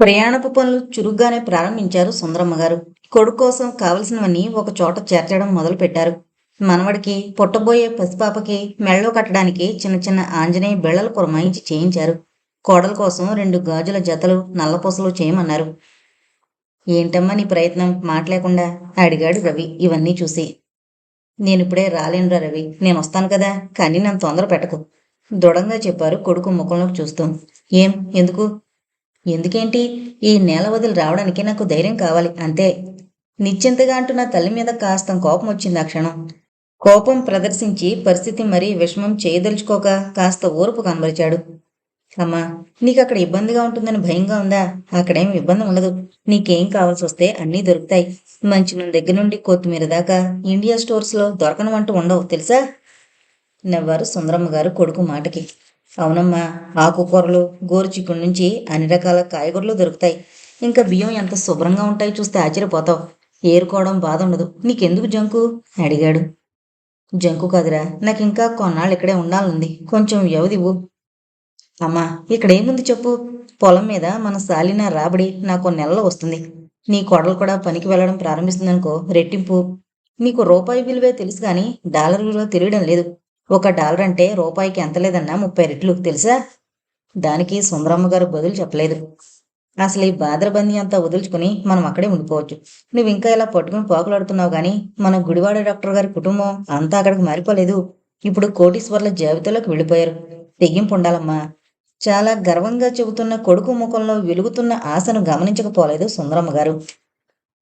ప్రయాణపు పనులు చురుగ్గానే ప్రారంభించారు సుందరమ్మ గారు. కొడుకు కోసం కావలసినవన్నీ ఒక చోట చేర్చడం మొదలుపెట్టారు. మనవడికి పుట్టబోయే పసిపాపకి మెళ్ళో కట్టడానికి చిన్న చిన్న ఆంజనేయ బిళ్ళలు కురమాయించి చేయించారు. కోడల కోసం రెండు గాజుల జతలు నల్లపూసలు చేయమన్నారు. ఏంటమ్మా నీ ప్రయత్నం? మాట్లాడకుండా అడిగాడు రవి ఇవన్నీ చూసి. నేనిప్పుడే రాలేనురా రవి. నేను వస్తాను కదా. కానీ నన్ను తొందర పెట్టకు దృఢంగా చెప్పారు కొడుకు ముఖంలోకి చూస్తూ. ఏం? ఎందుకు? ఎందుకేంటి? ఈ నేల వదిలి రావడానికి నాకు ధైర్యం కావాలి అంతే. నిశ్చింతగా అంటున్న తల్లి మీద కాస్త కోపం వచ్చింది ఆ క్షణం. కోపం ప్రదర్శించి పరిస్థితి మరీ విషమం చేయదలుచుకోక కాస్త ఓర్పు కనబరిచాడు. అమ్మా నీకు అక్కడ ఇబ్బందిగా ఉంటుందని భయంగా ఉందా? అక్కడేం ఇబ్బంది ఉండదు. నీకేం కావాల్సి వస్తే అన్నీ దొరుకుతాయి. మంచి నూనె దగ్గర నుండి కొత్తిమీర దాకా ఇండియా స్టోర్స్లో దొరకనవంటూ ఉండవు తెలుసా? నవ్వారు సుందరమ్మ గారు కొడుకు మాటకి. అవునమ్మా ఆకుకూరలు గోరుచిక్కుడు నుంచి అన్ని రకాల కాయగూరలు దొరుకుతాయి. ఇంకా బియ్యం ఎంత శుభ్రంగా ఉంటాయో చూస్తే ఆశ్చర్యపోతావు. ఏరుకోవడం బాధ ఉండదు నీకెందుకు జంకు? అడిగాడు. జంకు కాదురా నాకు ఇంకా కొన్నాళ్ళు ఇక్కడే ఉండాలంది కొంచెం వ్యవధివు అమ్మా ఇక్కడేముంది చెప్పు? పొలం మీద మన సాలిన రాబడి నాకు నెలలో వస్తుంది. నీ కొడలు కూడా పనికి వెళ్ళడం ప్రారంభిస్తుందనుకో రెట్టింపు. నీకు రూపాయి విలువే తెలుసు కానీ డాలర్ విలువ తెలియడం లేదు. ఒక డాలర్ అంటే రూపాయికి ఎంత లేదన్నా ముప్పై రెట్లు తెలుసా? దానికి సుందరమ్మ గారు బదులు చెప్పలేదు. అసలు ఈ బాదరబందీ అంతా వదులుచుకుని మనం అక్కడే ఉండిపోవచ్చు. నువ్వు ఇంకా ఇలా పట్టుకుని పోకలాడుతున్నావు గాని మన గుడివాడ డాక్టర్ గారి కుటుంబం అంతా అక్కడికి మారిపోలేదు. ఇప్పుడు కోటీశ్వర్ల జాబితాలోకి వెళ్ళిపోయారు. తెగింపు ఉండాలమ్మా. చాలా గర్వంగా చెబుతున్న కొడుకు ముఖంలో వెలుగుతున్న ఆశను గమనించకపోలేదు సుందరమ్మ గారు.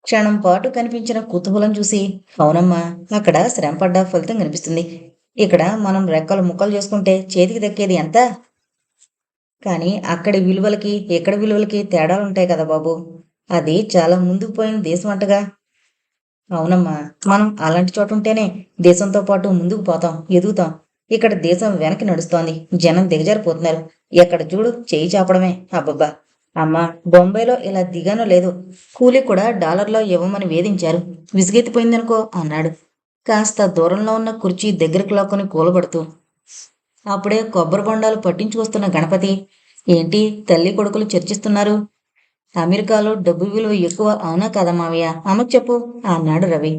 క్షణం పాటు కనిపించిన కుతూహలం చూసి అవునమ్మా అక్కడ శ్రమపడ్డ ఫలితం కనిపిస్తుంది. ఇక్కడ మనం రెక్కలు ముక్కలు చేసుకుంటే చేతికి దక్కేది ఎంత? కానీ అక్కడి విలువలకి ఇక్కడ విలువలకి తేడాలుంటాయి కదా బాబు. అది చాలా ముందుకు పోయిన దేశం అంటగా. అవునమ్మా మనం అలాంటి చోట ఉంటేనే దేశంతో పాటు ముందుకు పోతాం ఎదుగుతాం. ఇక్కడ దేశం వెనక్కి నడుస్తోంది జనం దిగజారిపోతున్నారు. ఎక్కడ చూడు చేయి చాపడమే. అబ్బబ్బా. అమ్మా బొంబాయిలో ఇలా దిగానో లేదు. కూలీ కూడా డాలర్లో ఇవ్వమని వేధించారు. విసిగెత్తిపోయిందనుకో అన్నాడు. కాస్త దూరంలో ఉన్న కుర్చీ దగ్గరకు లాక్కొని కూలబడుతూ అప్పుడే కొబ్బరి బొండాలు పట్టించుకొస్తున్న గణపతి ఏంటి తల్లి కొడుకులు చర్చిస్తున్నారు? అమెరికాలో డబ్బు విలువ ఎక్కువ అవునా కదా మావయ్య? అమ్మకు చెప్పు అన్నాడు రవి.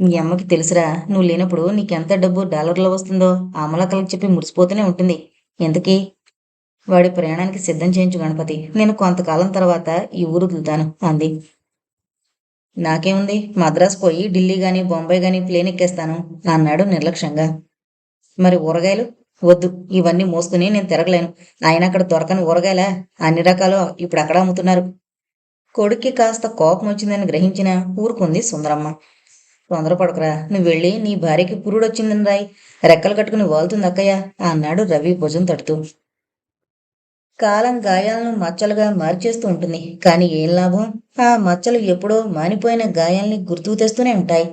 మీ అమ్మకి తెలుసురా నువ్వు లేనప్పుడు నీకెంత డబ్బు డాలర్లో వస్తుందో అమలకలకు చెప్పి మురిసిపోతూనే ఉంటుంది. ఎందుకీ? వాడి ప్రయాణానికి సిద్ధం చేయించు గణపతి. నేను కొంతకాలం తర్వాత ఈ ఊరు వదులుతాను అంది. నాకేముంది? మద్రాసు పోయి ఢిల్లీ గాని బొంబాయి గాని ప్లేన్ ఎక్కేస్తాను. అన్నాడు నిర్లక్ష్యంగా. మరి ఊరగాయలు? వద్దు. ఇవన్నీ మోసుకుని నేను తిరగలేను. ఆయన అక్కడ దొరకని ఊరగాయలా? అన్ని రకాలు ఇప్పుడు అక్కడ అమ్ముతున్నారు. కొడుక్కి కాస్త కోపం వచ్చిందని గ్రహించిన ఊరుకుంది సుందరమ్మ. తొందరపడకరా. నువ్వు వెళ్ళి నీ భార్యకి పురుడు వచ్చిందని రాయి రెక్కలు కట్టుకుని వాళ్తుంది అక్కయ్య అన్నాడు రవి భుజం తడుతూ. కాలం గాయాలను మచ్చలుగా మార్చేస్తూ ఉంటుంది. కానీ ఏం లాభం? ఆ మచ్చలు ఎప్పుడో మానిపోయిన గాయాల్ని గుర్తుకు తెస్తూనే ఉంటాయి.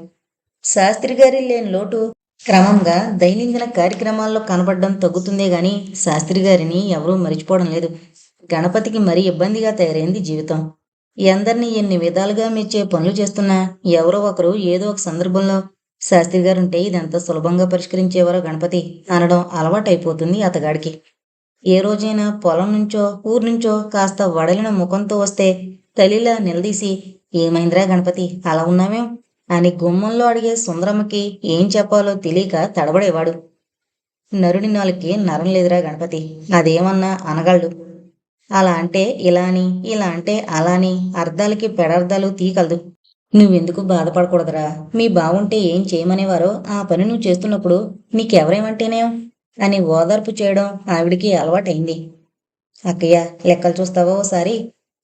శాస్త్రి గారి లేని లోటు క్రమంగా దైనందిన కార్యక్రమాల్లో కనబడడం తగ్గుతుందే గాని శాస్త్రి గారిని ఎవరూ మరిచిపోవడం లేదు. గణపతికి మరీ ఇబ్బందిగా తయారైంది జీవితం. ఎందరిని ఎన్ని విధాలుగా మెచ్చే పనులు చేస్తున్నా ఎవరో ఒకరు ఏదో ఒక సందర్భంలో శాస్త్రి గారుంటే ఇదంతా సులభంగా పరిష్కరించేవారో గణపతి అనడం అలవాటైపోతుంది అతగాడికి. ఏ రోజైనా పొలం నుంచో ఊరు నుంచో కాస్త వడలిన ముఖంతో వస్తే తల్లిలా నిలదీసి ఏమైందిరా గణపతి అలా ఉన్నామేం అని గుమ్మంలో అడిగే సుందరమ్మకి ఏం చెప్పాలో తెలియక తడబడేవాడు. నరుడి నాలుగుకి నరం లేదురా గణపతి అదేమన్నా అనగళ్ళు అలా అంటే ఇలా అని ఇలా అంటే అలా అని అర్థాలకి పెడార్థాలు తీయగలదు. నువ్వెందుకు బాధపడకూడదురా? మీ బావుంటే ఏం చేయమనేవారో ఆ పని నువ్వు చేస్తున్నప్పుడు నీకెవరేమంటేనేం? అని ఓదార్పు చేయడం ఆవిడికి అలవాటైంది. అక్కయ్య లెక్కలు చూస్తావా ఓసారి?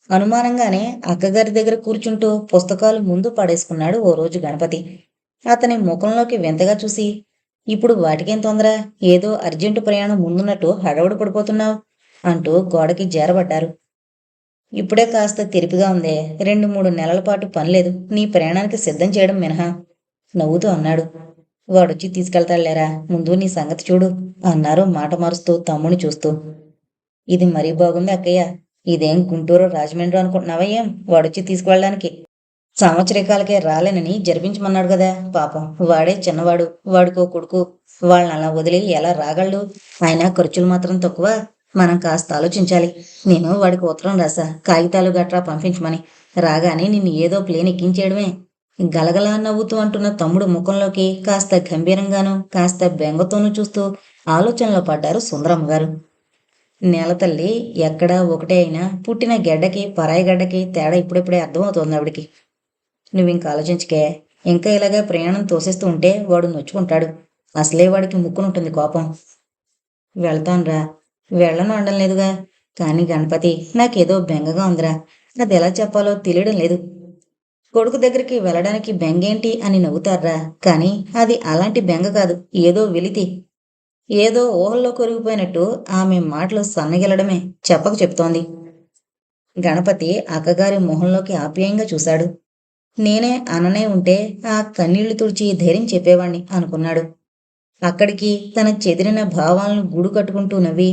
అనుమానంగానే అక్కగారి దగ్గర కూర్చుంటూ పుస్తకాలు ముందు పడేసుకున్నాడు ఓ రోజు గణపతి. అతని ముఖంలోకి వింతగా చూసి ఇప్పుడు వాటికేం తొందర? ఏదో అర్జెంటు ప్రయాణం ముందున్నట్టు హడవడి పడిపోతున్నావు అంటూ గోడకి జేరబడ్డారు. ఇప్పుడే కాస్త తెరిపిగా ఉందే. రెండు మూడు నెలల పాటు పనిలేదు. నీ ప్రయాణానికి సిద్ధం చేయడం మినహా నవ్వుతూ అన్నాడు. వాడొచ్చి తీసుకెళ్తాడులేరా? ముందు నీ సంగతి చూడు అన్నారు మాట మారుస్తూ తమ్ముని చూస్తూ. ఇది మరీ బాగుంది అక్కయ్య. ఇదేం గుంటూరు రాజమండ్రి అనుకుంటున్నావా ఏం? వాడొచ్చి తీసుకువెళ్ళడానికి. సంవత్సరికాలకే రాలేనని జరిపించమన్నాడు కదా పాపం. వాడే చిన్నవాడు. వాడికో కొడుకు. వాళ్ళని అలా వదిలి ఎలా రాగలడు? ఆయన ఖర్చులు మాత్రం తక్కువ. మనం కాస్త ఆలోచించాలి. నేను వాడికి ఉత్తరం రాసా కాగితాలు గట్రా పంపించమని. రాగానే నిన్ను ఏదో ప్లేన్ ఎక్కించేయడమే. గలగలా నవ్వుతూ అంటున్న తమ్ముడు ముఖంలోకి కాస్త గంభీరంగానూ కాస్త బెంగతోనూ చూస్తూ ఆలోచనలో పడ్డారు సుందరమ్మ గారు. నేలతల్లి ఎక్కడా ఒకటే అయినా పుట్టిన గెడ్డకి పరాయి గడ్డకి తేడా ఇప్పుడిప్పుడే అర్థమవుతోంది ఆవిడికి. నువ్వు ఇంకా ఆలోచించకే ఇంకా ఇలాగే ప్రయాణం తోసేస్తూ ఉంటే వాడు నొచ్చుకుంటాడు. అసలే వాడికి ముక్కునుంటుంది కోపం. వెళ్తానురా వెళ్ళను అనడం లేదుగా. కానీ గణపతి నాకేదో బెంగగా ఉందిరా. అది ఎలా చెప్పాలో తెలియడం లేదు. కొడుకు దగ్గరికి వెళ్ళడానికి బెంగేంటి అని నవ్వుతారా కానీ అది అలాంటి బెంగ కాదు. ఏదో వెలితి. ఏదో ఊహల్లో కొరిగిపోయినట్టు ఆమె మాటలు సన్నగిలడమే చెప్పక చెప్తోంది. గణపతి అక్కగారి మొహంలోకి ఆప్యాయంగా చూశాడు. నేనే అననే ఉంటే ఆ కన్నీళ్ళు తుడిచి ధైర్యం చెప్పేవాణ్ణి అనుకున్నాడు. అక్కడికి తన చెదిరిన భావాలను గూడు కట్టుకుంటూ నవ్వి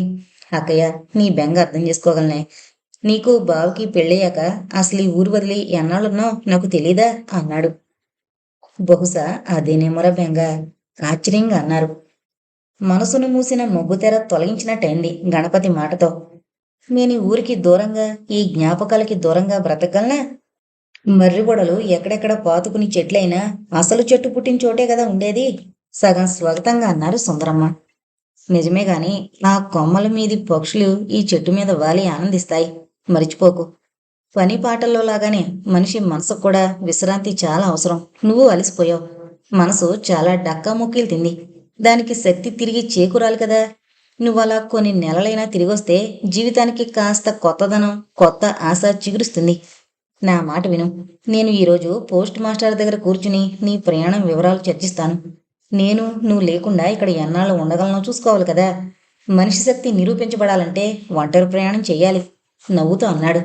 అక్కయ్య నీ బెంగ అర్థం చేసుకోగలనే. నీకు బావుకి పెళ్ళయ్యాక అసలు ఈ ఊరు వదిలి ఎన్నాళ్ళున్నావు? నాకు తెలీదా? అన్నాడు. బహుశా అదేనేమోరా బెంగ ఆశ్చర్యంగా అన్నారు. మనసును మూసిన మొగ్గుతెర తొలగించినట్టయింది గణపతి మాటతో. నేను ఈ ఊరికి దూరంగా ఈ జ్ఞాపకాలకి దూరంగా బ్రతకగలనా మర్రిబొడలు ఎక్కడెక్కడ పాతుకుని చెట్లైనా అసలు చెట్టు పుట్టిన చోటే కదా ఉండేది? సగం స్వాగతంగా అన్నారు సుందరమ్మ. నిజమే గాని ఆ కొమ్మల మీది పక్షులు ఈ చెట్టు మీద వాలి ఆనందిస్తాయి. మరిచిపోకు. పని పాటల్లో లాగానే మనిషి మనసుకు కూడా విశ్రాంతి చాలా అవసరం. నువ్వు అలసిపోయావు. మనసు చాలా డక్కా ముక్కీలు తింది. దానికి శక్తి తిరిగి చేకూరాలి కదా. నువ్వు అలా కొన్ని నెలలైనా తిరిగొస్తే జీవితానికి కాస్త కొత్తదనం కొత్త ఆశ చిగురుస్తుంది. నా మాట విను. నేను ఈరోజు పోస్ట్ మాస్టర్ దగ్గర కూర్చుని నీ ప్రయాణం వివరాలు చర్చిస్తాను. నేను నువ్వు లేకుండా ఇక్కడ ఎన్నాళ్ళు ఉండగలనో చూసుకోవాలి కదా. మనిషి శక్తి నిరూపించబడాలంటే ఒంటరి ప్రయాణం చేయాలి. నవ్వుతూ అన్నాడు.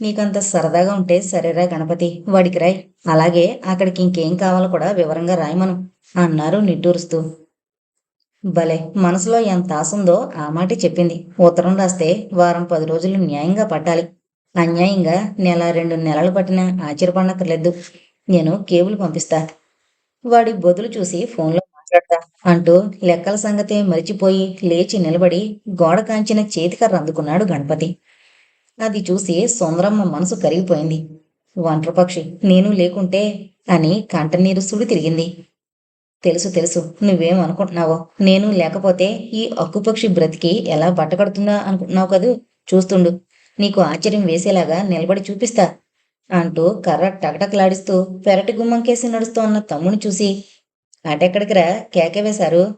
నీకంత సరదాగా ఉంటే సరేరా గణపతి వాడికి రాయ్. అలాగే అక్కడికి ఇంకేం కావాలో కూడా వివరంగా రాయమను అన్నారు నిట్టూరుస్తూ. భలే మనసులో ఎంత ఆశ ఉందో ఆ మాటే చెప్పింది. ఉత్తరం రాస్తే వారం పది రోజులు న్యాయంగా పట్టాలి. అన్యాయంగా నెల రెండు నెలలు పట్టినా ఆశ్చర్యపడనక్కర్లేదు. నేను కేబుల్ పంపిస్తా. వాడి బొదులు చూసి ఫోన్లో అంటూ లెక్కల సంగతే మరిచిపోయి లేచి నిలబడి గోడ కాంచిన చేతికర్ర అందుకున్నాడు గణపతి. అది చూసి సుందరమ్మ మనసు కరిగిపోయింది. ఒంటరి పక్షి నేను లేకుంటే అని కంటనీరు సుడి తిరిగింది. తెలుసు తెలుసు నువ్వేం అనుకుంటున్నావో? నేను లేకపోతే ఈ అక్కుపక్షి బ్రతికి ఎలా బట్టకడుతుందా అనుకుంటున్నావు కదూ? చూస్తుండు నీకు ఆశ్చర్యం వేసేలాగా నిలబడి చూపిస్తా అంటూ కర్ర టకటకలాడిస్తూ పెరటి గుమ్మంకేసి నడుస్తోన్న తమ్ముని చూసి అటెక్కడికిరా కేక వేశారు.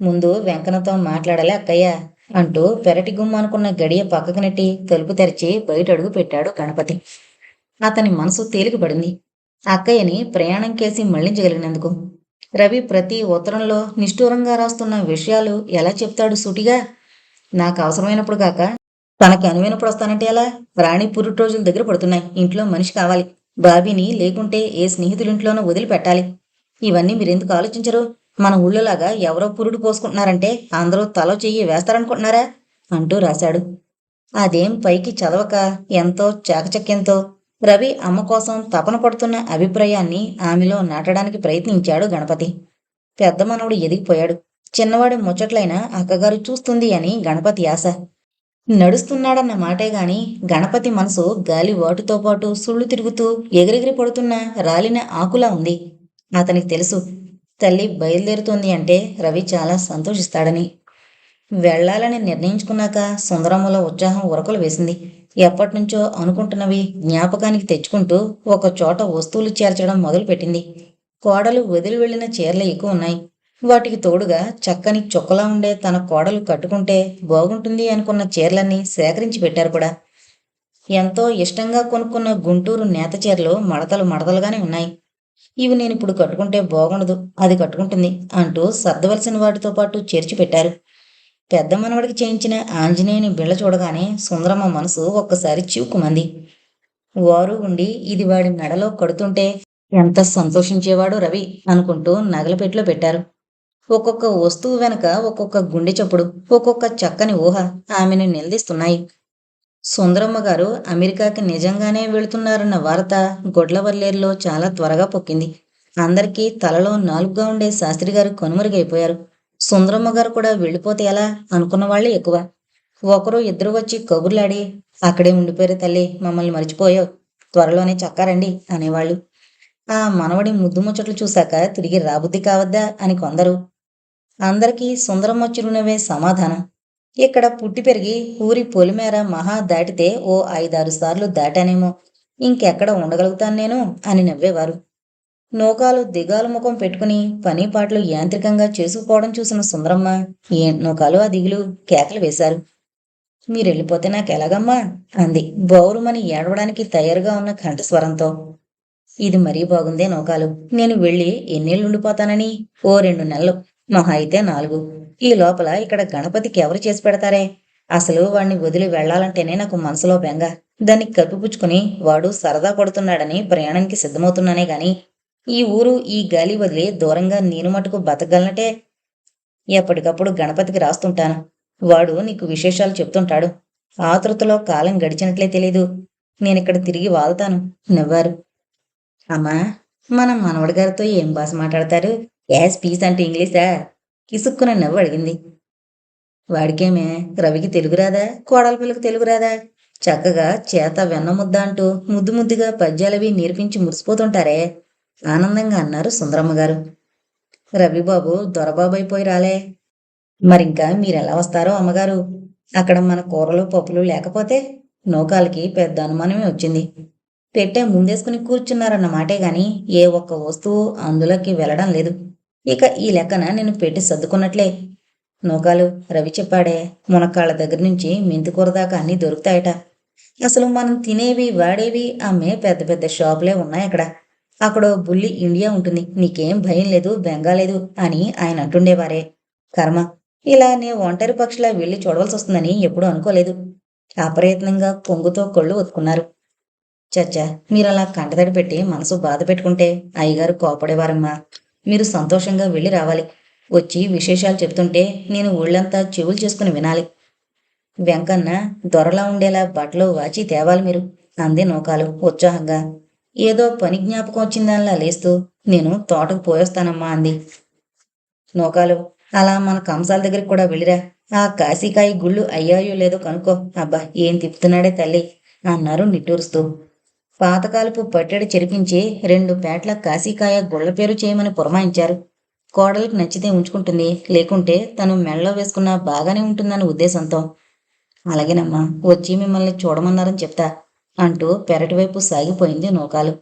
ముందు వెంకన్నతో మాట్లాడాలి అక్కయ్య అంటూ పెరటి గుమ్మనుకున్న గడియ పక్కకు నెట్టి తలుపు తెరిచి బయట అడుగు పెట్టాడు గణపతి. అతని మనసు తేలికపడింది. అక్కయ్యని ప్రయాణం కేసి మళ్ళించగలిగినందుకు. రవి ప్రతి ఉత్తరంలో నిష్ఠూరంగా రాస్తున్న విషయాలు ఎలా చెప్తాడు సూటిగా? నాకు అవసరమైనప్పుడు కాక తనకి అనువైనప్పుడు వస్తానంటే ఎలా? రాణి పురుటి రోజుల దగ్గర పడుతున్నాయి. ఇంట్లో మనిషి కావాలి. బాబీని లేకుంటే ఏ స్నేహితులింట్లోనో వదిలిపెట్టాలి. ఇవన్నీ మీరెందుకు ఆలోచించరు? మన ఊళ్ళోలాగా ఎవరో పురుడు పోసుకుంటున్నారంటే అందరూ తలో చెయ్యి వేస్తారనుకుంటున్నారా? అంటూ రాశాడు. అదేం పైకి చదవక ఎంతో చాకచక్యంతో రవి అమ్మ కోసం తపన పడుతున్న అభిప్రాయాన్ని ఆమెలో నాటడానికి ప్రయత్నించాడు గణపతి. పెద్ద మనవడు ఎదిగిపోయాడు. చిన్నవాడి ముచ్చట్లైన అక్కగారు చూస్తుంది అని గణపతి ఆశ. నడుస్తున్నాడన్న మాటే గాని గణపతి మనసు గాలి వాటుతో పాటు సుళ్ళు తిరుగుతూ ఎగిరెగిరి పడుతున్న రాలిన ఆకులా ఉంది. అతనికి తెలుసు. తల్లి బయలుదేరుతోంది అంటే రవి చాలా సంతోషిస్తాడని. వెళ్ళాలని నిర్ణయించుకున్నాక సుందరమ్మలో ఉత్సాహం ఉరకలు వేసింది. ఎప్పటినుంచో అనుకుంటున్నవి జ్ఞాపకానికి తెచ్చుకుంటూ ఒక చోట వస్తువులు చేర్చడం మొదలుపెట్టింది. కోడలు వదిలి వెళ్ళిన చీరలు ఎక్కువ ఉన్నాయి. వాటికి తోడుగా చక్కని చుక్కలా ఉండే తన కోడలు కట్టుకుంటే బాగుంటుంది అనుకున్న చీరలన్నీ సేకరించి పెట్టారు కూడా. ఎంతో ఇష్టంగా కొనుక్కున్న గుంటూరు నేత చీరలు మడతలు మడతలుగానే ఉన్నాయి. ఇవి నేను ఇప్పుడు కట్టుకుంటే బాగుండదు అది కట్టుకుంటుంది అంటూ సర్దవలసిన వాటితో పాటు చేర్చి పెట్టారు. పెద్ద మనవడికి చేయించిన ఆంజనేయుని బిళ్ళ చూడగానే సుందరమ్మ మనసు ఒక్కసారి చివుకుమంది వారు ఉండి ఇది వాడి మెడలో కడుతుంటే ఎంత సంతోషించేవాడో రవి అనుకుంటూ నగలపెట్లో పెట్టారు. ఒక్కొక్క వస్తువు వెనక ఒక్కొక్క గుండె చప్పుడు ఒక్కొక్క చక్కని ఊహ ఆమెను నిలదీస్తున్నాయి. సుందరమ్మ గారు అమెరికాకి నిజంగానే వెళుతున్నారన్న వార్త గొడ్లవల్లేరులో చాలా త్వరగా పొక్కింది. అందరికీ తలలో నాలుగుగా ఉండే శాస్త్రి గారు కనుమరుగైపోయారు. సుందరమ్మ గారు కూడా వెళ్ళిపోతే ఎలా అనుకున్న వాళ్ళే ఎక్కువ. ఒకరు ఇద్దరు వచ్చి కబుర్లాడి అక్కడే ఉండిపోయారు తల్లి మమ్మల్ని మర్చిపోయావు. త్వరలోనే చక్కారండి అనేవాళ్ళు. ఆ మనవడి ముద్దు ముచ్చట్లు చూశాక తిరిగి రాబుద్ది కావద్దా అని కొందరు. అందరికీ సుందరమ్మ చిరునవ్వే సమాధానం. ఇక్కడ పుట్టి పెరిగి ఊరి పొలిమేర మహా దాటితే ఓ ఐదారు సార్లు దాటానేమో. ఇంకెక్కడ ఉండగలుగుతాను నేను అని నవ్వేవారు. నూకాలు దిగాలు ముఖం పెట్టుకుని పని పాటలు యాంత్రికంగా చేసుకుపోవడం చూసిన సుందరమ్మ ఏ నూకాలు ఆ దిగులు? కేకలు వేశారు. మీరెళ్ళిపోతే నాకెలాగమ్మా? అంది బౌరుమని ఏడవడానికి తయారుగా ఉన్న కంఠస్వరంతో. ఇది మరీ బాగుందే నూకాలు. నేను వెళ్ళి ఎన్నేళ్ళు ఉండిపోతానని? ఓ రెండు నెలలు. మహా అయితే నాలుగు. ఈ లోపల ఇక్కడ గణపతికి ఎవరు చేసి పెడతారే? అసలు వాణ్ణి వదిలి వెళ్ళాలంటేనే నాకు మనసులో బెంగ. దాన్ని కప్పిపుచ్చుకుని వాడు సరదా పడుతున్నాడని ప్రయాణానికి సిద్ధమవుతున్నానే గాని ఈ ఊరు ఈ గాలి వదిలి దూరంగా నేను మటుకు బతకగలనటే? ఎప్పటికప్పుడు గణపతికి రాస్తుంటాను. వాడు నీకు విశేషాలు చెప్తుంటాడు. ఆతృతలో కాలం గడిచినట్లే తెలీదు. నేనిక్కడ తిరిగి వాళ్తాను. నవ్వారు. అమ్మా మన మనవడి గారితో ఏం భాష మాట్లాడతారు? యాస్ పీస్ అంటే ఇంగ్లీషా? కిసుక్కున నవ్వు అడిగింది. వాడికేమే? రవికి తెలుగు రాదా? కోడల పిల్లకి తెలుగు రాదా? చక్కగా చేత వెన్న ముద్ద అంటూ ముద్దు ముద్దుగా పద్యాలవి నేర్పించి మురిసిపోతుంటారే? ఆనందంగా అన్నారు సుందరమ్మ గారు. రవిబాబు దొరబాబు అయిపోయి రాలే. మరింకా మీరెలా వస్తారో అమ్మగారు? అక్కడ మన కూరలు పప్పులు లేకపోతే నౌకాలకి పెద్ద అనుమానమే వచ్చింది. పెట్టే ముందేసుకుని కూర్చున్నారన్న మాటే గాని ఏ ఒక్క వస్తువు అందులోకి వెళ్ళడం లేదు. ఇక ఈ లెక్కన నేను పెట్టి సర్దుకున్నట్లే. నూకాలు రవి చెప్పాడే మునక్కాళ్ళ దగ్గర నుంచి మెంతికూర దాకా అన్నీ దొరుకుతాయట. అసలు మనం తినేవి వాడేవి అమ్మే పెద్ద పెద్ద షాపులే ఉన్నాయి అక్కడ. అక్కడ బుల్లి ఇండియా ఉంటుంది నీకేం భయం లేదు బెంగా లేదు అని ఆయన అంటుండేవారే. కర్మ ఇలా నే ఒంటరి పక్షిలా వెళ్ళి చూడవలసి వస్తుందని ఎప్పుడూ అనుకోలేదు. అప్రయత్నంగా పొంగుతో కళ్ళు ఒత్తుకున్నారు. చచ్చా మీరు అలా కంటతడి పెట్టి మనసు బాధ పెట్టుకుంటే అయ్యగారు కోపడేవారమ్మా. మీరు సంతోషంగా వెళ్ళి రావాలి. వచ్చి విశేషాలు చెప్తుంటే నేను ఊళ్ళంతా చెవులు చేసుకుని వినాలి. వెంకన్న దొరలా ఉండేలా బట్టలు వాచి తేవాలి మీరు అంది నూకాలు ఉత్సాహంగా. ఏదో పని జ్ఞాపకం వచ్చిందానిలా లేస్తూ నేను తోటకు పోయొస్తానమ్మా అంది. నూకాలు అలా మన కంసాల దగ్గరికి కూడా వెళ్ళిరా. ఆ కాశీకాయ గుళ్ళు అయ్యాయో లేదో కనుక్కో. అబ్బా ఏం తిప్పుతున్నాడే తల్లి? అన్నారు నిట్టూరుస్తూ. పాతకాలపు పట్టెడు చెరిపించి రెండు పేట్ల కాశీకాయ గుళ్ళ పేరు చేయమని పురమాయించారు. కోడలకు నచ్చితే ఉంచుకుంటుంది లేకుంటే తను మెడలో వేసుకున్నా బాగానే ఉంటుందన్న ఉద్దేశంతో. అలాగేనమ్మా వచ్చి మిమ్మల్ని చూడమన్నారని చెప్తా అంటూ పెరటి వైపు సాగిపోయింది నూకాలు.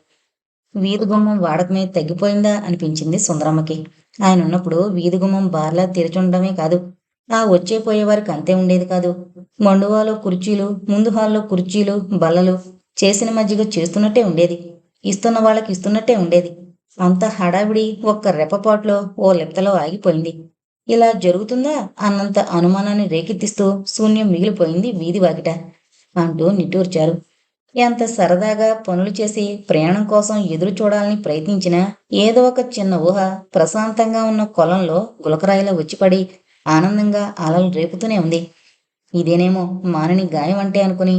వీధి గుమ్మం వాడకమే తగ్గిపోయిందా అనిపించింది సుందరమ్మకి. ఆయన ఉన్నప్పుడు వీధి గుమ్మం బార్లా తెరిచుండమే కాదు ఆ వచ్చే పోయేవారికి అంతే ఉండేది కాదు. మండువాలో కుర్చీలు ముందు హాల్లో కుర్చీలు బల్లలు చేసిన మజ్జిగ చేస్తున్నట్టే ఉండేది. ఇస్తున్న వాళ్ళకి ఇస్తున్నట్టే ఉండేది. అంత హడావిడి ఒక్క రెప్పపాట్లో ఓ లెప్తలో ఆగిపోయింది. ఇలా జరుగుతుందా అన్నంత అనుమానాన్ని రేకెత్తిస్తూ శూన్యం మిగిలిపోయింది వీధి వాకిట అంటూ నిట్టూర్చారు. ఎంత సరదాగా పనులు చేసి ప్రయాణం కోసం ఎదురు చూడాలని ప్రయత్నించినా ఏదో ఒక చిన్న ఊహ ప్రశాంతంగా ఉన్న కొలంలో గులకరాయిలో వచ్చిపడి ఆనందంగా అలలు రేపుతూనే ఉంది. ఇదేనేమో మానని గాయం అంటే అనుకుని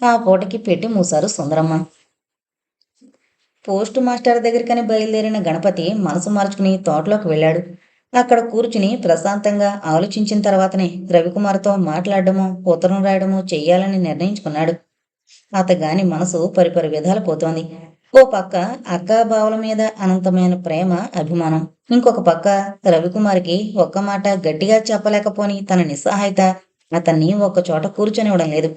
ఆ పూటకి పెట్టి మూశారు సుందరమ్మ. పోస్ట్ మాస్టర్ దగ్గరికని బయలుదేరిన గణపతి మనసు మార్చుకుని తోటలోకి వెళ్ళాడు. అక్కడ కూర్చుని ప్రశాంతంగా ఆలోచించిన తర్వాతనే రవికుమార్తో మాట్లాడడమో ఉత్తరం రాయడమో చెయ్యాలని నిర్ణయించుకున్నాడు. అతగాని మనసు పరిపరి విధాలు పోతోంది. ఓ పక్క అక్క బావుల మీద అనంతమైన ప్రేమ అభిమానం. ఇంకొక పక్క రవికుమార్కి ఒక్క మాట గట్టిగా చెప్పలేకపోని తన నిస్సహాయత అతన్ని ఒక్క చోట కూర్చొనివ్వడం లేదు.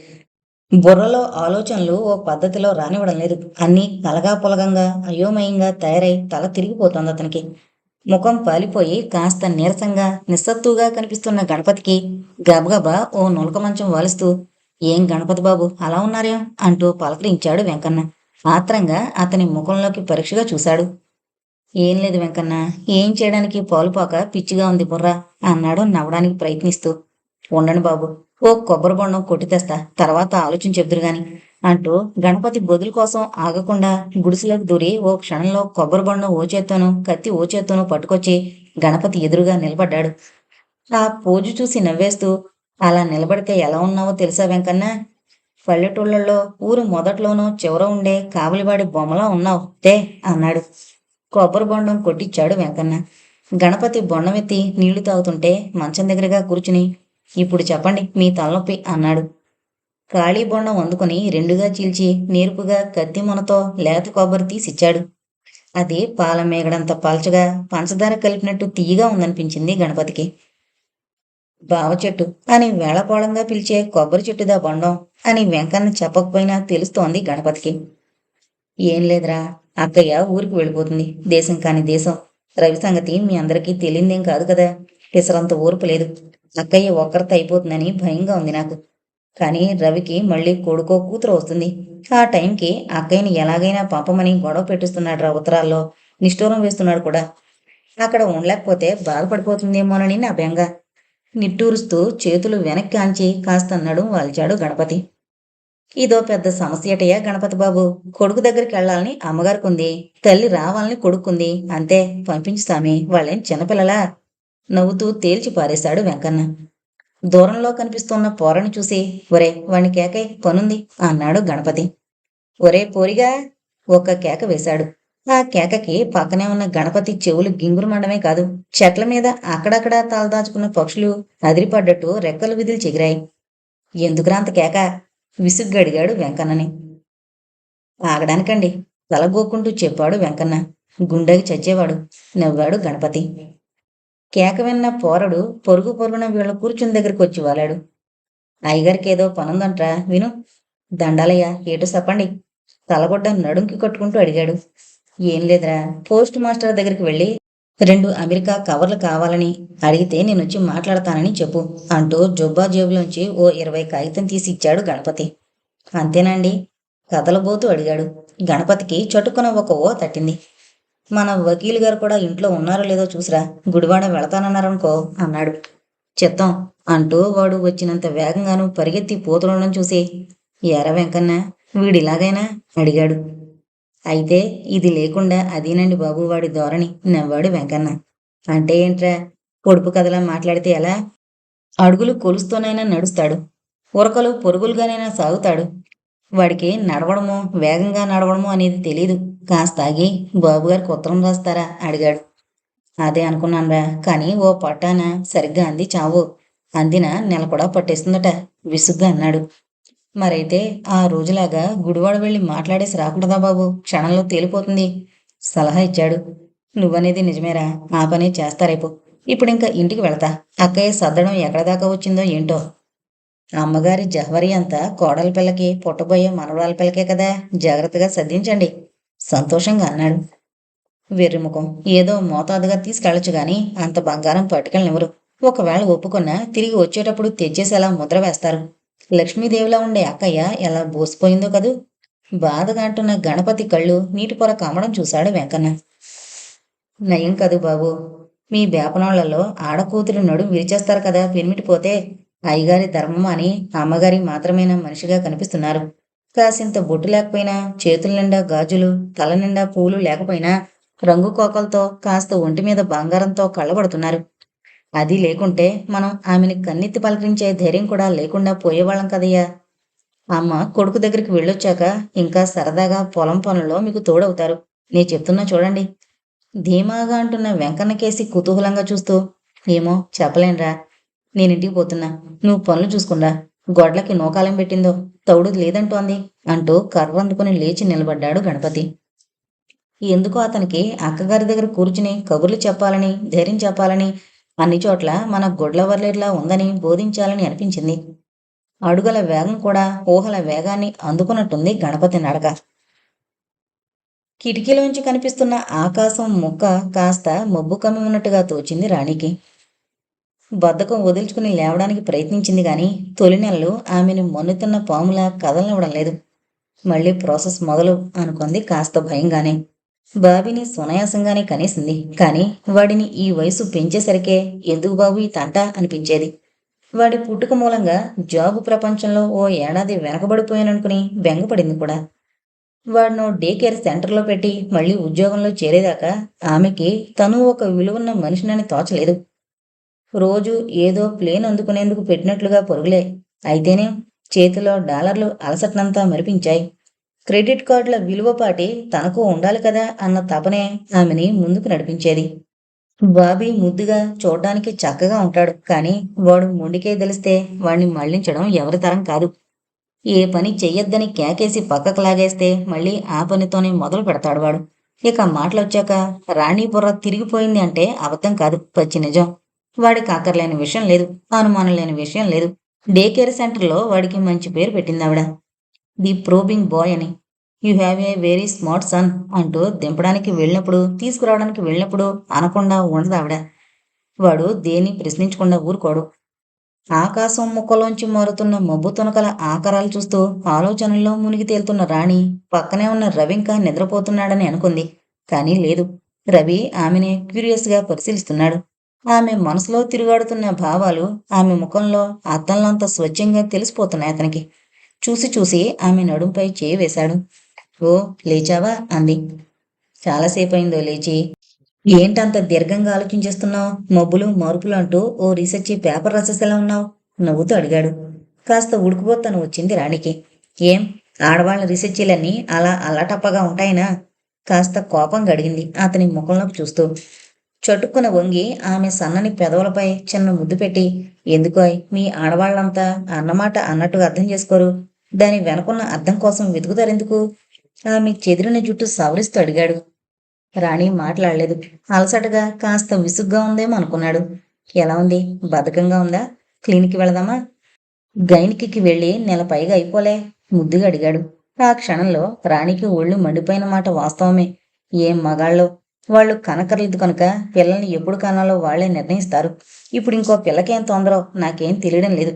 బుర్రలో ఆలోచనలు ఓ పద్ధతిలో రానివ్వడం లేదు. అన్నీ కలగా పొలగంగా అయోమయంగా తయారై తల తిరిగిపోతోంది అతనికి. ముఖం పాలిపోయి కాస్త నీరసంగా నిస్సత్తుగా కనిపిస్తున్న గణపతికి గబగబా ఓ నులక మంచం వాలుస్తూ ఏం గణపతి బాబు అలా ఉన్నారేం? అంటూ పలకరించాడు వెంకన్న. ఆత్రంగా అతని ముఖంలోకి పరీక్షగా చూశాడు. ఏం లేదు వెంకన్న ఏం చేయడానికి పాలుపోక పిచ్చిగా ఉంది బుర్ర అన్నాడు నవ్వడానికి ప్రయత్నిస్తూ. ఉండండి బాబు ఓ కొబ్బరి బొండం కొట్టి తెస్తా తర్వాత ఆలోచించి చెబుదురు గాని అంటూ గణపతి బొదుల కోసం ఆగకుండా గుడిసెలోకి దూరి ఓ క్షణంలో కొబ్బరి బొండం ఓ చేత్తోనూ కత్తి ఓ చేత్తోనూ పట్టుకొచ్చి గణపతి ఎదురుగా నిలబడ్డాడు. ఆ పోజు చూసి నవ్వేస్తూ అలా నిలబడితే ఎలా ఉన్నావో తెలుసా వెంకన్నా? పల్లెటూళ్ళల్లో ఊరు మొదట్లోనూ చివర ఉండే కావలివాడి బొమ్మలా ఉన్నావు తే అన్నాడు. కొబ్బరి బొండం కొట్టిచ్చాడు వెంకన్న. గణపతి బొండమెత్తి నీళ్ళు తాగుతుంటే మంచం దగ్గరగా కూర్చుని ఇప్పుడు చెప్పండి మీ తలనొప్పి అన్నాడు. ఖాళీ బొండం అందుకుని రెండుగా చీల్చి నేర్పుగా కత్తి మొనతో లేత కొబ్బరి తీసిచ్చాడు అది పాల మేగడంత పల్చగా పంచదార కలిపినట్టు తీయగా ఉందనిపించింది గణపతికి. బావ చెట్టు అని వేళపోళంగా పిలిచే కొబ్బరి చెట్టుదా బొండం అని వెంకన్న చెప్పకపోయినా తెలుస్తోంది గణపతికి. ఏం లేదురా అక్కయ్య ఊరికి వెళ్ళిపోతుంది దేశం కాని దేశం. రవి సంగతి మీ అందరికీ తెలియందేం కాదు కదా పిసరంత ఊరుపు లేదు. అక్కయ్య ఒక్కరితో అయిపోతుందని భయంగా ఉంది నాకు. కానీ రవికి మళ్ళీ కొడుకో కూతురు వస్తుంది. ఆ టైంకి అక్కయ్యని ఎలాగైనా పంపమని గొడవ పెట్టిస్తున్నాడు రా ఉత్తరాల్లో. నిష్ఠూరం వేస్తున్నాడు కూడా. అక్కడ ఉండలేకపోతే బాధపడిపోతుందేమోనని నా బెంగ. నిట్టూరుస్తూ చేతులు వెనక్కి ఆంచి కాస్త నడుం వాల్చాడు గణపతి. ఇదో పెద్ద సమస్యటయ్యా గణపతి బాబు. కొడుకు దగ్గరికి వెళ్ళాలని అమ్మగారికి తల్లి రావాలని కొడుకుంది అంతే పంపించు స్వామి వాళ్ళేం చిన్నపిల్లలా? నవ్వుతూ తేల్చి పారేశాడు వెంకన్న. దూరంలో కనిపిస్తున్న పోరని చూసి ఒరే వాణ్ణి కేకై పనుంది అన్నాడు గణపతి. ఒరే పోరిగా ఒక్క కేక వేశాడు. ఆ కేకకి పక్కనే ఉన్న గణపతి చెవులు గింగురుమండమే కాదు చెట్ల మీద అక్కడక్కడా తలదాచుకున్న పక్షులు అదిరిపడ్డట్టు రెక్కలు విధులు చెగిరాయి. ఎందుకురాంత కేక? విసుగ్గడిగాడు వెంకన్నని. ఆగడానికండి తలగోక్కుంటూ చెప్పాడు వెంకన్న. గుండెకి చచ్చేవాడు నవ్వాడు గణపతి. కేక విన్న పోరడు పొరుగు పొరుగున వీళ్ళ కూర్చుని దగ్గరికి వచ్చి వాలాడు. అయ్యగారికి ఏదో పనుందంట్రా విను. దండాలయ్య ఏటో చెప్పండి తలగొడ్డ నడుంకి కట్టుకుంటూ అడిగాడు. ఏం లేదురా పోస్ట్ మాస్టర్ దగ్గరికి వెళ్ళి రెండు అమెరికా కవర్లు కావాలని అడిగితే నేను వచ్చి మాట్లాడతానని చెప్పు అంటూ జొబ్బా జేబులోంచి ఓ ఇరవై కాగితం తీసి ఇచ్చాడు గణపతి. అంతేనండి కదలబోతూ అడిగాడు. గణపతికి చటుకున ఒక ఓ తట్టింది. మన వకీల్ గారు కూడా ఇంట్లో ఉన్నారో లేదో చూసిరా? గుడివాడ వెళతానన్నారనుకో అన్నాడు. చిత్తం అంటూ వాడు వచ్చినంత వేగంగాను పరిగెత్తి పోతుండడం చూసి ఎర వెంకన్న వీడిలాగైనా? అడిగాడు. అయితే ఇది లేకుండా అదేనండి బాబు వాడి ధోరణి నవ్వాడు వెంకన్న. అంటే ఏంట్రా? పొడుపు కథలా మాట్లాడితే ఎలా? అడుగులు కొలుస్తూనైనా నడుస్తాడు. ఉరకలు పొరుగులుగానైనా సాగుతాడు. వాడికి నడవడము వేగంగా నడవడము అనేది తెలియదు కాస్త ఆగి బాబుగారికి ఉత్తరం రాస్తారా? అడిగాడు. అదే అనుకున్నానురా కానీ ఓ పట్టాన సరిగ్గా అంది చావు. అందిన నెల కూడా పట్టేస్తుందట విసుగ్గా అన్నాడు. మరైతే ఆ రోజులాగా గుడివాడ వెళ్ళి మాట్లాడేసి రాకూడదా బాబు? క్షణంలో తేలిపోతుంది సలహా ఇచ్చాడు. నువ్వనేది నిజమేరా ఆ పని చేస్తారేపు ఇప్పుడు ఇంకా ఇంటికి వెళతా. అక్కయ్య సర్దడం ఎక్కడ దాకా వచ్చిందో ఏంటో. అమ్మగారి జహవరి అంతా కోడల పిల్లకి పుట్టబోయే మనవరాల పిల్లకే కదా. జాగ్రత్తగా సర్దించండి. సంతోషంగా అన్నాడు. వెర్రిముఖం. ఏదో మోతాదుగా తీసుకెళ్ళచ్చు గాని అంత బంగారం పట్టుకెళ్ళనివ్వరు. ఒకవేళ ఒప్పుకున్నా తిరిగి వచ్చేటప్పుడు తెచ్చేసేలా ముద్ర వేస్తారు. లక్ష్మీదేవిలా ఉండే అక్కయ్య ఎలా బోసిపోయిందో కదూ. బాధగా అంటున్న గణపతి కళ్ళు నీటి పొర కమ్మడం చూశాడు వెంకన్న. నయం కదూ బాబు. మీ బేపనాళ్ళలో ఆడకూతురు నడుం విరిచేస్తారు కదా పెనిమిటిపోతే అయ్యగారి ధర్మం అని అమ్మగారి మాత్రమేనా మనిషిగా కనిపిస్తున్నారు. కాసింత బొట్టు లేకపోయినా చేతుల నిండా గాజులు తల నిండా పూలు లేకపోయినా రంగు కోకలతో కాస్త ఒంటి మీద బంగారంతో కళ్ళబడుతున్నారు. అది లేకుంటే మనం ఆమెని కన్నెత్తి పలకరించే ధైర్యం కూడా లేకుండా పోయేవాళ్ళం కదయ్యా. అమ్మ కొడుకు దగ్గరికి వెళ్ళొచ్చాక ఇంకా సరదాగా పొలం పనుల్లో మీకు తోడవుతారు. నేను చెప్తున్నా చూడండి. ధీమాగా అంటున్న వెంకన్న కేసి కుతూహలంగా చూస్తూ ఏమో చెప్పలేనురా. నేనింటికి పోతున్నా. నువ్వు పనులు చూసుకున్నా గొడ్లకి నోకాలం పెట్టిందో? తౌడు లేదంటోంది అంటూ కర్ర అందుకుని లేచి నిలబడ్డాడు గణపతి. ఎందుకో అతనికి అక్కగారి దగ్గర కూర్చుని కబుర్లు చెప్పాలని ధైర్యం చెప్పాలని అన్ని చోట్ల మన గొడ్ల వర్లేట్లా ఉందని బోధించాలని అనిపించింది. అడుగుల వేగం కూడా ఊహల వేగాన్ని అందుకున్నట్టుంది గణపతి నడక. కిటికీలోంచి కనిపిస్తున్న ఆకాశం ముక్క కాస్త మబ్బు కమ్మి ఉన్నట్టుగా తోచింది రాణికి. బద్ధకం వదులుచుకుని లేవడానికి ప్రయత్నించింది కానీ తొలి నెలలు ఆమెను మొన్నుతున్న పాములా కదలనివ్వడం లేదు. మళ్ళీ ప్రాసెస్ మొదలు అనుకుంది కాస్త భయంగానే. బాబిని సునాయాసంగానే కనేసింది. కానీ వాడిని ఈ వయసు పెంచేసరికే ఎందుకు బాబు ఈ తంట అనిపించేది. వాడి పుట్టుక మూలంగా జాబు ప్రపంచంలో ఓ ఏడాది వెనకబడిపోయాననుకుని బెంగపడింది కూడా. వాడినో డే కేర్ సెంటర్లో పెట్టి మళ్ళీ ఉద్యోగంలో చేరేదాకా ఆమెకి తను ఒక విలువన్న మనిషినని తోచలేదు. రోజు ఏదో ప్లేన్ అందుకునేందుకు పెట్టినట్లుగా పొరుగులే. అయితేనే చేతిలో డాలర్లు అలసటనంతా మరిపించాయి. క్రెడిట్ కార్డుల విలువపాటి తనకు ఉండాలి కదా అన్న తపనే ఆమెని ముందుకు నడిపించేది. బాబీ ముద్దుగా చూడడానికి చక్కగా ఉంటాడు. కానీ వాడు మొండికే తెలిస్తే వాడిని మళ్ళించడం ఎవరి తరం కాదు. ఏ పని చెయ్యొద్దని కేకేసి పక్కకు లాగేస్తే మళ్ళీ ఆ పనితోనే మొదలు పెడతాడు వాడు. ఇక మాటలొచ్చాక రాణి బుర్ర తిరిగిపోయింది అంటే అబద్ధం కాదు. పచ్చి నిజం. వాడికి ఆకర్లేని విషయం లేదు అనుమానం లేని విషయం లేదు. డే కేర్ సెంటర్లో వాడికి మంచి పేరు పెట్టింది ఆవిడ. ది ప్రోబింగ్ బాయ్ అని. You have a very smart son అంటూ దింపడానికి వెళ్ళినప్పుడు తీసుకురావడానికి వెళ్ళినప్పుడు అనకుండా ఉండదు ఆవిడ. వాడు దేన్ని ప్రశ్నించకుండా ఊరుకోడు. ఆకాశం ముక్కలోంచి మారుతున్న మబ్బు తునకల ఆకారాలు చూస్తూ ఆలోచనల్లో మునిగి తేలుతున్న రాణి పక్కనే ఉన్న రవి ఇంకా నిద్రపోతున్నాడని అనుకుంది. కానీ లేదు. రవి ఆమెనే క్యూరియస్గా పరిశీలిస్తున్నాడు. ఆమె మనసులో తిరుగాడుతున్న భావాలు ఆమె ముఖంలో అద్దంలంత స్వచ్ఛంగా తెలిసిపోతున్నాయి అతనికి. చూసి చూసి ఆమె నడుంపై చేయి వేశాడు. ఓ లేచావా? అంది. చాలాసేపు అయిందో లేచి. ఏంటంత దీర్ఘంగా ఆలోచించేస్తున్నావు? మబ్బులు మార్పులు అంటూ ఓ రీసెర్చ్ పేపర్ రాసేసేలా ఉన్నావు? నవ్వుతూ అడిగాడు. కాస్త ఉడుకుపోతాను వచ్చింది రాణికి. ఏం? ఆడవాళ్ళ రీసెర్చీలన్నీ అలా అల్లటప్పగా ఉంటాయినా? కాస్త కోపంగా అడిగింది అతని ముఖంలోకి చూస్తూ. చటుక్కున వంగి ఆమె సన్నని పెదవులపై చిన్న ముద్దు పెట్టి ఎందుకోయ్ మీ ఆడవాళ్ళంతా అన్నమాట అన్నట్టుగా అర్థం చేసుకోరు. దాని వెనకున్న అర్థం కోసం వెతుకుతారెందుకు? ఆమె చెదిరిన జుట్టు సవరిస్తూ అడిగాడు. రాణి మాట్లాడలేదు. అలసటగా కాస్త విసుగ్గా ఉందేమో అనుకున్నాడు. ఎలా ఉంది? బద్ధకంగా ఉందా? క్లినిక్కి వెళదామా? గైనిక్కి వెళ్ళి నెల పైగా అయిపోలే ముద్దుగా అడిగాడు. ఆ క్షణంలో రాణికి ఒళ్ళు మండిపోయిన మాట వాస్తవమే. ఏం మగాళ్ళో? వాళ్ళు కనకర్లేదు కనుక పిల్లల్ని ఎప్పుడు కనాలో వాళ్ళే నిర్ణయిస్తారు. ఇప్పుడు ఇంకో పిల్లకేం తొందరో నాకేం తెలియడం లేదు.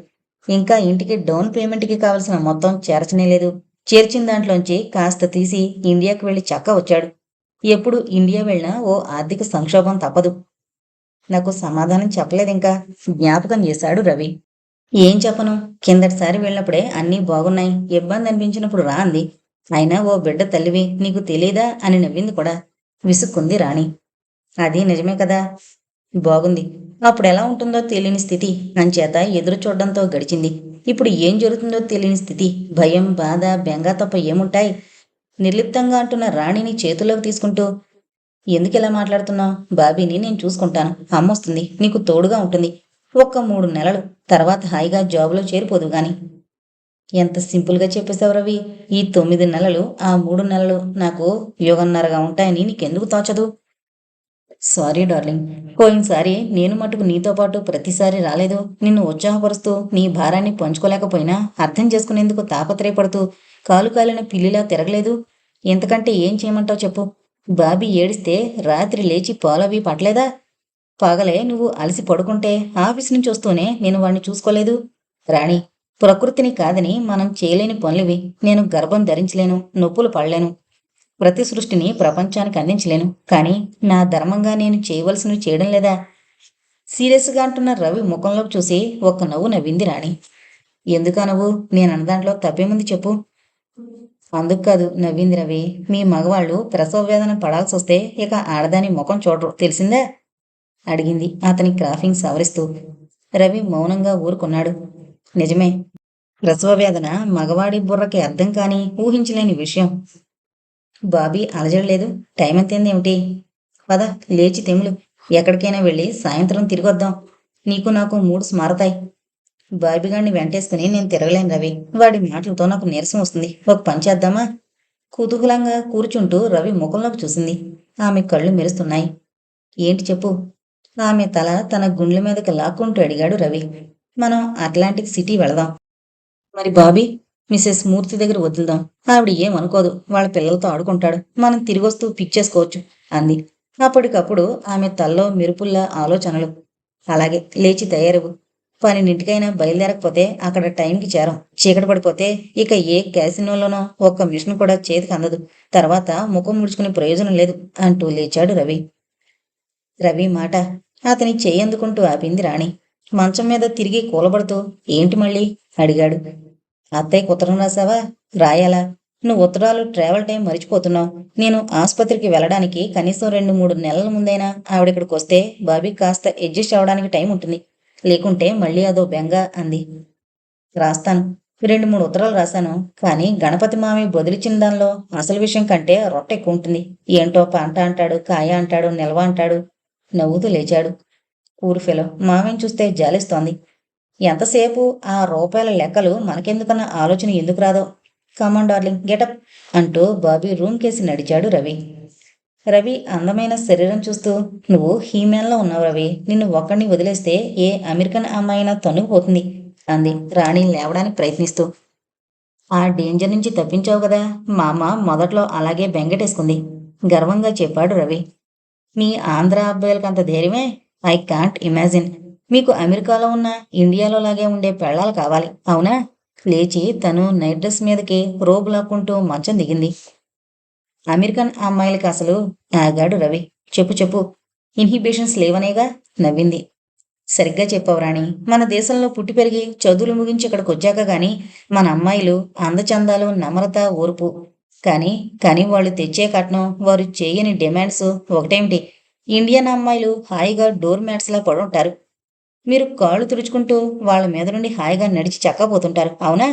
ఇంకా ఇంటికి డౌన్ పేమెంట్కి కావలసిన మొత్తం చేర్చనే లేదు. చేర్చిన దాంట్లోంచి కాస్త తీసి ఇండియాకు వెళ్ళి చక్క వచ్చాడు. ఎప్పుడు ఇండియా వెళ్ళినా ఓ ఆర్థిక సంక్షోభం తప్పదు. నాకు సమాధానం చెప్పలేదు ఇంకా. జ్ఞాపకం చేశాడు రవి. ఏం చెప్పను? కిందటిసారి వెళ్ళినప్పుడే అన్నీ బాగున్నాయి. ఇబ్బంది అనిపించినప్పుడు రా అంది. అయినా ఓ బిడ్డ తల్లివి నీకు తెలీదా? అని నవ్వింది కూడా. విసుక్కుంది రాణి. అది నిజమే కదా? బాగుంది. అప్పుడు ఎలా ఉంటుందో తెలియని స్థితి అంచేత ఎదురు చూడడంతో గడిచింది. ఇప్పుడు ఏం జరుగుతుందో తెలియని స్థితి భయం బాధ బెంగ తప్ప ఏముంటాయి? నిర్లిప్తంగా అంటున్న రాణిని చేతుల్లోకి తీసుకుంటూ ఎందుకు ఇలా మాట్లాడుతున్నావు? బాబీని నేను చూసుకుంటాను. అమ్మొస్తుంది. నీకు తోడుగా ఉంటుంది. ఒక్క మూడు నెలలు. తర్వాత హాయిగా జాబులో చేరిపోదు గాని. ఎంత సింపుల్గా చెప్పేశావు రవి? ఈ తొమ్మిది నెలలు ఆ మూడు నెలలు నాకు యోగన్నరగా ఉంటాయని నీకెందుకు తోచదు? Sorry darling. పోయినసారి నేను మటుకు నీతో పాటు ప్రతిసారి రాలేదు. నిన్ను ఉత్సాహపరుస్తూ నీ భారాన్ని పంచుకోలేకపోయినా అర్థం చేసుకునేందుకు తాపత్రయపడుతూ కాలు కాలిన పిల్లిలా తిరగలేదు. ఎంతకంటే ఏం చేయమంటావు చెప్పు? బాబీ ఏడిస్తే రాత్రి లేచి పాలవి పట్టలేదా? పగలే నువ్వు అలసి పడుకుంటే ఆఫీస్ నుంచి వస్తూనే నేను వాణ్ణి చూసుకోలేదు. రాణి ప్రకృతిని కాదని మనం చేయలేని పనులివి. నేను గర్భం ధరించలేను నొప్పులు పడలేను. ప్రతి సృష్టిని ప్రపంచానికి అందించలేను. కానీ నా ధర్మంగా నేను చేయవలసినవి చేయడం లేదా? సీరియస్గా అంటున్న రవి ముఖంలోకి చూసి ఒక్క నవ్వు నవ్వింది రాణి. ఎందుకా నవ్వు? నేను దాంట్లో తప్పేముంది చెప్పు. అందుకు కాదు నవ్వింది రవి. మీ మగవాళ్ళు ప్రసవ వేదన పడాల్సి వస్తే ఇక ఆడదాని ముఖం చూడరు. తెలిసిందా? అడిగింది అతని క్రాఫింగ్ సవరిస్తూ. రవి మౌనంగా ఊరుకున్నాడు. నిజమే. ప్రసవ వేదన మగవాడి బుర్రకి అర్థం కాని ఊహించలేని విషయం. బాబీ అలజడలేదు. టైం ఎంతైంది ఏమిటి పద లేచి తెములు. ఎక్కడికైనా వెళ్ళి సాయంత్రం తిరిగొద్దాం. నీకు నాకు మూడు స్మారతాయి బాబీగాడిని వెంటేసుకుని నేను తిరగలేను రవి. వాడి మాటలతో నాకు నీరసం వస్తుంది. ఒక పని చేద్దామా? కుతూహలంగా కూర్చుంటూ రవి ముఖంలోకి చూసింది. ఆమె కళ్ళు మెరుస్తున్నాయి. ఏంటి చెప్పు? ఆమె తల తన గుండెల మీదకి లాక్కుంటూ అడిగాడు రవి. మనం అట్లాంటిక్ సిటీ వెళదాం. మరి బాబీ మిసెస్ మూర్తి దగ్గర వదులుదాం. ఆవిడ ఏమనుకోదు వాళ్ళ పిల్లలతో ఆడుకుంటాడు. మనం తిరిగొస్తూ పిచ్చేసుకోవచ్చు అంది. అప్పటికప్పుడు ఆమె తల్లో మెరుపుల్లా ఆలోచనలు. అలాగే లేచి తయారవు. పన్నెండింటికైనా బయలుదేరకపోతే అక్కడ టైంకి చేరం. చీకటి పడిపోతే ఇక ఏ క్యాసినోలోనో ఒక్క మిషన్ కూడా చేతికి అందదు. తర్వాత ముఖం ముడుచుకునే ప్రయోజనం లేదు అంటూ లేచాడు రవి. రవి మాట అతని చేయందుకుంటూ ఆపింది రాణి. మంచం మీద తిరిగి కూలబడుతూ ఏంటి మళ్ళీ? అడిగాడు. అత్తయ్యకు ఉత్తరం రాసావా? రాయాలా? నువ్వు ఉత్తరాలు ట్రావెల్ టైం మరిచిపోతున్నావు. నేను ఆసుపత్రికి వెళ్ళడానికి కనీసం రెండు మూడు నెలల ముందైనా ఆవిడిక్కడికి వస్తే బాబీ కాస్త అడ్జస్ట్ అవ్వడానికి టైం ఉంటుంది. లేకుంటే మళ్ళీ అదో బెంగ అంది. రాస్తాను. రెండు మూడు ఉత్తరాలు రాశాను. కానీ గణపతి మామి బదిలిచ్చిన దానిలో అసలు విషయం కంటే రొట్టె ఎక్కువ ఉంటుంది. ఏంటో పంట అంటాడు కాయ అంటాడు నిల్వ అంటాడు నవ్వుతూ లేచాడు. ఊరిఫెలో మావిని చూస్తే జాలిస్తోంది. ఎంతసేపు ఆ రూపాయల లెక్కలు మనకెందుకన్న ఆలోచన ఎందుకు రాదో. కమాన్ డార్లింగ్ గెటప్ అంటూ బాబీ రూమ్ కేసి నడిచాడు రవి. రవి అందమైన శరీరం చూస్తూ నువ్వు హీమ్యాన్లో ఉన్నావు రవి. నిన్ను ఒక్కడిని వదిలేస్తే ఏ అమెరికన్ అమ్మాయినా తొనుగుపోతుంది అంది రాణి లేవడానికి ప్రయత్నిస్తూ. ఆ డేంజర్ నుంచి తప్పించావు కదా. మామ మొదట్లో అలాగే బెంగటేసుకుంది గర్వంగా చెప్పాడు రవి. మీ ఆంధ్ర అబ్బాయిలకి అంత ధైర్యమే? ఐ కాంట్ ఇమాజిన్ మీకు అమెరికాలో ఉన్న ఇండియాలో లాగే ఉండే పెళ్ళాలు కావాలి. అవునా? లేచి తను నైట్ డ్రెస్ మీదకి రోబు లాక్కుంటూ మంచం దిగింది. అమెరికన్ అమ్మాయిలకి అసలు ఆగాడు రవి. చెప్పు చెప్పు. ఇన్హిబిషన్స్ లేవనేగా నవ్వింది. సరిగ్గా చెప్పావు రాణి. మన దేశంలో పుట్టి పెరిగి చదువులు ముగించి ఇక్కడికి వచ్చాక గాని మన అమ్మాయిలు అందచందాలు నమ్రత ఓర్పు. కానీ కానీ వాళ్ళు తెచ్చే కట్నం వారు చేయని డిమాండ్స్ ఒకటేమిటి? ఇండియన్ అమ్మాయిలు హాయిగా డోర్ మ్యాట్స్లా పడుంటారు మీరు కాళ్ళు తుడుచుకుంటూ వాళ్ళ మీద నుండి హాయిగా నడిచి చక్కపోతుంటారు అవునా?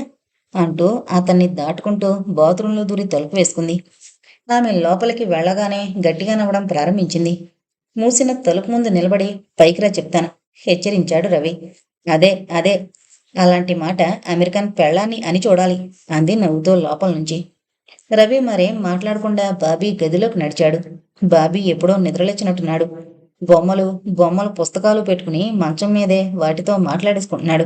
అంటూ అతన్ని దాటుకుంటూ బాత్రూంలో దూరి తలుపు వేసుకుంది. ఆమె లోపలికి వెళ్ళగానే గట్టిగా నవ్వడం ప్రారంభించింది. మూసిన తలుపు ముందు నిలబడి పైకిరా చెప్తాను. హెచ్చరించాడు రవి. అదే అదే. అలాంటి మాట అమెరికన్ పెళ్ళాన్ని అని చూడాలి అంది నవ్వుతో లోపల నుంచి. రవి మరేం మాట్లాడకుండా బాబీ గదిలోకి నడిచాడు. బాబీ ఎప్పుడో నిద్రలేచినట్టున్నాడు. బొమ్మలు బొమ్మలు పుస్తకాలు పెట్టుకుని మంచం మీదే వాటితో మాట్లాడేసుకుంటున్నాడు.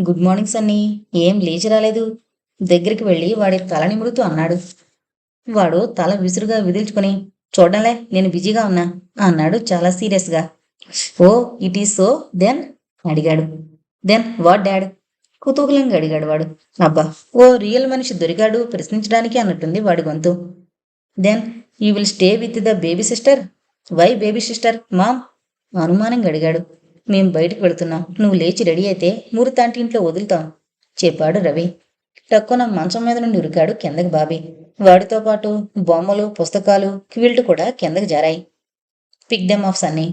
గుడ్ మార్నింగ్ సన్నీ ఏం లేచి రాలేదు? దగ్గరికి వెళ్ళి వాడి తల నిమురుతూ అన్నాడు. వాడు తల విసురుగా విదిల్చుకుని చూడలే నేను బిజీగా ఉన్నా అన్నాడు చాలా సీరియస్గా. Oh it is so then? అడిగాడు. Then what dad? కుతూహలంగా అడిగాడు వాడు. అబ్బా ఓ రియల్ మనిషి దొరికాడు ప్రశ్నించడానికి అన్నట్టుంది వాడి గొంతు. Then you will stay with the baby sister why baby sister mom అనుమానంగా అడిగాడు మేం బయటకు వెళుతున్నాం. నువ్వు లేచి రెడీ అయితే మూరితాంటి ఇంట్లో వదులుతాం చెప్పాడు రవి. టక్కున మంచం మీద నుండి ఉరికాడు కిందకి బాబీ. వాడితో పాటు బొమ్మలు పుస్తకాలు క్విల్ట్ కూడా కిందకి జారాయి. Pick them off Sunny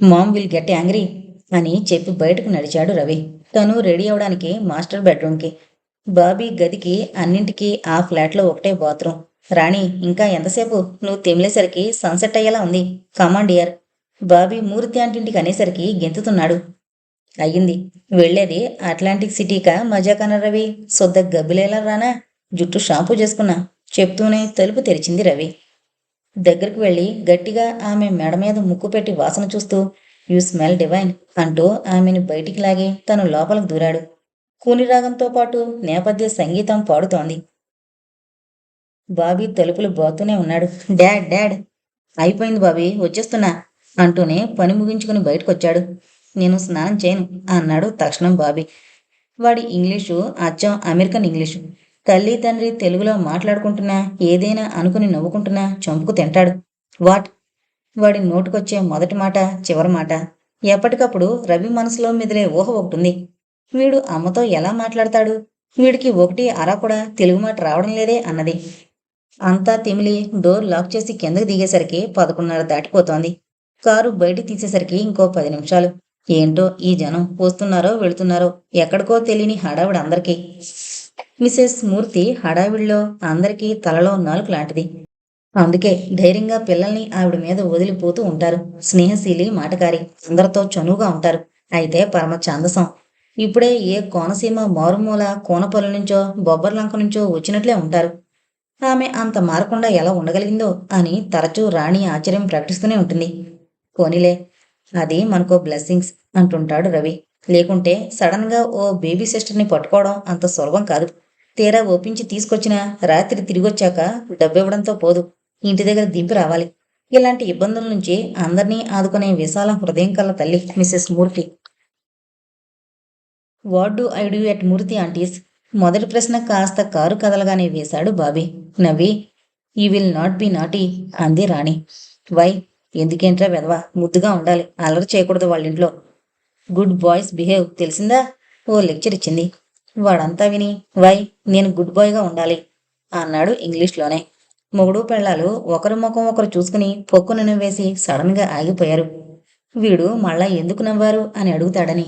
mom will get angry అని చెప్పి బయటకు నడిచాడు రవి. తను రెడీ అవడానికి మాస్టర్ బెడ్రూమ్కి. బాబీ గదికి అన్నింటికి ఆ ఫ్లాట్లో ఒకటే బాత్రూమ్. రాణి ఇంకా ఎంతసేపు? నువ్వు తెమిలేసరికి సన్సెట్ అయ్యేలా ఉంది. కమాండ్ ఇయర్ బాబీ మూర్తి ఆంటింటికి అనేసరికి గెంతుతున్నాడు. అయ్యింది. వెళ్ళేది అట్లాంటిక్ సిటీకా మజాకన రవి? సొద్ద గబ్బిలేలా రానా? జుట్టు షాంపూ చేసుకున్నా. చెప్తూనే తలుపు తెరిచింది రవి. దగ్గరికి వెళ్ళి గట్టిగా ఆమె మెడ మీద ముక్కు పెట్టి వాసన చూస్తూ యు స్మెల్ డివైన్ అంటూ ఆమెను బయటికి లాగి తను లోపలికి దూరాడు. కూని రాగంతో పాటు నేపథ్య సంగీతం పాడుతోంది. బాబీ తలుపులు బాతూనే ఉన్నాడు. డాడ్ డాడ్ అయిపోయింది బాబీ వచ్చేస్తున్నా అంటూనే పని ముగించుకుని బయటకొచ్చాడు. నేను స్నానం చేయను అన్నాడు తక్షణం బాబీ. వాడి ఇంగ్లీషు అచ్చం అమెరికన్ ఇంగ్లీషు. తల్లి తండ్రి తెలుగులో మాట్లాడుకుంటున్నా ఏదైనా అనుకుని నవ్వుకుంటున్నా చంపుకు తింటాడు. వాట్? వాడి నోటుకొచ్చే మొదటి మాట చివరి మాట. ఎప్పటికప్పుడు రవి మనసులో మెదిలే ఊహ ఒకటుంది. వీడు అమ్మతో ఎలా మాట్లాడతాడు? వీడికి ఒకటి అరా కూడా తెలుగు మాట రావడం లేదే అన్నది. అంతా తిమిలి డోర్ లాక్ చేసి కిందకు దిగేసరికి పదకొండున్నర దాటిపోతోంది. కారు బయట తీసేసరికి ఇంకో పది నిమిషాలు. ఏంటో ఈ జనం వస్తున్నారో వెళుతున్నారో ఎక్కడికో తెలియని హడావిడి అందరికీ. మిసెస్ మూర్తి హడావిడిలో అందరికీ తలలో నాలుగు లాంటిది. అందుకే ధైర్యంగా పిల్లల్ని ఆవిడ మీద వదిలిపోతూ ఉంటారు. స్నేహశీలి మాటకారి అందరితో చనువుగా ఉంటారు. అయితే పరమ ఛాందసం. ఇప్పుడే ఏ కోనసీమ మారుమూల కోనపల్లి నుంచో బొబ్బర్లంక నుంచో వచ్చినట్లే ఉంటారు. ఆమె అంత మారకుండా ఎలా ఉండగలిగిందో అని తరచూ రాణి ఆశ్చర్యం ప్రకటిస్తూనే ఉంటుంది. పోనీలే అది మనకో బ్లెస్సింగ్స్ అంటుంటాడు రవి. లేకుంటే సడన్గా ఓ బేబీ సిస్టర్ని పట్టుకోవడం అంత సులభం కాదు. తీరా ఒప్పించి తీసుకొచ్చిన రాత్రి తిరిగొచ్చాక డబ్బివ్వడంతో పోదు. ఇంటి దగ్గర దింపి రావాలి. ఇలాంటి ఇబ్బందుల నుంచి అందరినీ ఆదుకునే విశాల హృదయం కల తల్లి Mrs Murthy. What do I do at Murthy aunty's? మొదటి ప్రశ్న కాస్త కారు కదలగానే వేశాడు బాబీ. నవ్వి యూ విల్ నాట్ బి నాటి అంది రాణి. వై ఎందుకేంట్రా వెదవా ముద్దుగా ఉండాలి. అల్లరి చేయకూడదు వాళ్ళ ఇంట్లో గుడ్ బాయ్స్ బిహేవ్. తెలిసిందా? ఓ లెక్చర్ ఇచ్చింది. వాడంతా విని వై నేను గుడ్ బాయ్గా ఉండాలి అన్నాడు ఇంగ్లీష్లోనే. మొగుడు పెళ్ళాలు ఒకరి ముఖం ఒకరు చూసుకుని పొక్కును నవ్వేసి సడన్గా ఆగిపోయారు. వీడు మళ్ళా ఎందుకు నవ్వారు అని అడుగుతాడని.